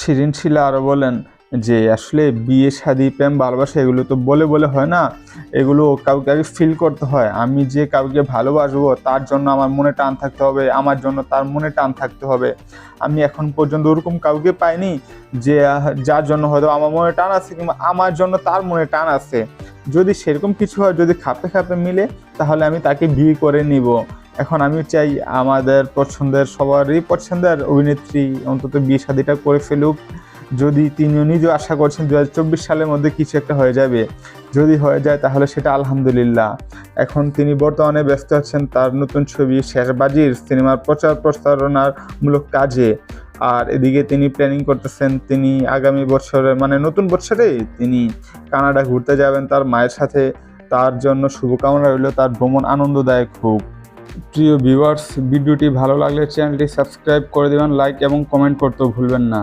সৃজনশীলা আরও বলেন যে, আসলে বিয়ে, শাদি, প্রেম, ভালোবাসা এগুলো তো বলে বলে হয় না। এগুলো কাউকে আগে ফিল করতে হয়। আমি যে কাউকে ভালোবাসবো, তার জন্য আমার মনে টান থাকতে হবে, আমার জন্য তার মনে টান থাকতে হবে। আমি এখন পর্যন্ত ওরকম কাউকে পাইনি যে যার জন্য হয়তো আমার মনে টান আছে কিংবা আমার জন্য তার মনে টান আছে। যদি সেরকম কিছু হয়, যদি খাপে খাপে মিলে, তাহলে আমি তাকে বিয়ে করে নিব। এখন আমি চাই আমাদের পছন্দের, সবারই পছন্দের অভিনেত্রী অন্তত বিয়ে শাদিটা করে ফেলুক। যদি তিনিও নিজেও আশা করছেন দু হাজার চব্বিশ সালের মধ্যে কিছু একটা হয়ে যাবে। যদি হয়ে যায় তাহলে সেটা আলহামদুলিল্লাহ। এখন তিনি বর্তমানে ব্যস্ত আছেন তার নতুন ছবি শেরবাজির সিনেমার প্রচার প্রচারণার মূলক কাজে। আর এদিকে তিনি প্ল্যানিং করতেছেন তিনি আগামী বছরে মানে নতুন বছরে তিনি কানাডা ঘুরতে যাবেন তার মায়ের সাথে। তার জন্য শুভকামনা রইল, তার ভ্রমণ আনন্দদায়ক হোক। প্রিয় ভিউয়ার্স ভিডিওটি ভালো লাগলে চ্যানেলটি সাবস্ক্রাইব করে দেবেন লাইক এবং কমেন্ট করতেও ভুলবেন না।